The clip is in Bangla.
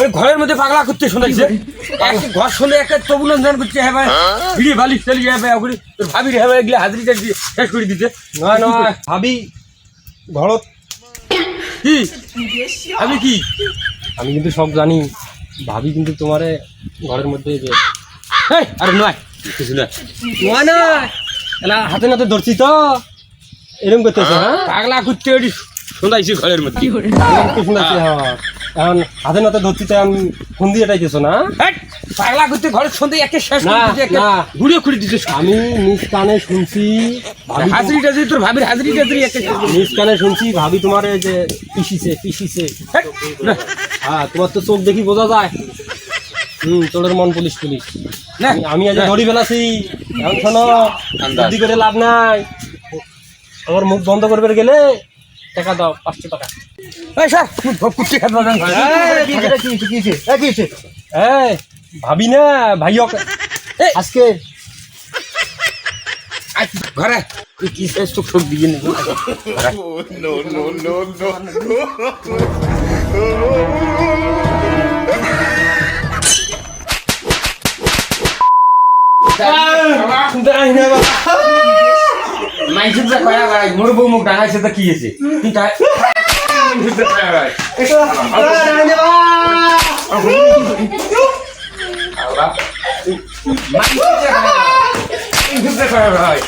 ওই ঘরের মধ্যে পাগলা করতে শোনাইছে। ঘর শুনে একটা তবু নন্দন করছে হ্যাঁ ভাই। ভিড়ি বালিশ চালিয়ে যাবে ওগুলি তোর ভাবি রে হ্যাঁ এগুলো হাজরি শেষ করে দিতে ভাবি ঘরত। কি? আমি কি? আমি কিন্তু সব জানি। ভাবি কিন্তু তোমারে ঘরের মধ্যে যে এই আরে নয়। কিছু না? না এলা হাতে নাতে ধরছি তো। এরকম করতেছে হ্যাঁ? পাগলা করতে ওটি শোনাইছি ঘরের মধ্যে। তো হ্যাঁ। এখন হাতে নাতে ধরছি তো আমি ফোন দিয়ে এটাইতেছো না? পাগলা করতে ঘরের সন্ধ্যে একে শেষ না, দিতে খুঁড়ে দিতে আমি নিজ কানে শুনছি হাজরি টাজরি তোর ভাবির হাজরি টাজরি একে নিজ কানে শুনছি ভাবি তোমার এই যে পিসিছে পিসিছে হ্যাঁ তোমার তো চোখ দেখি বোঝা যায়। হুম তোদের মন পুলিশ পুলিশ। আমি- আমি আজ। ধরি ফেলাছি এখন শোনো। বুদ্ধি করে লাভ নাই আমার মুখ বন্ধ করবে গেলে টাকা দাও পাঁচশো টাকা এই স্যার, খাবে এই ভাবি না ভাইয়ক আজকে ঘরে কি দিয়ে নেব মাইসুর যা কয়া ভাই মোর বউ মুখ ডাঙাইছে তা কি হয়েছে মাইসুর যা কয়া ভাই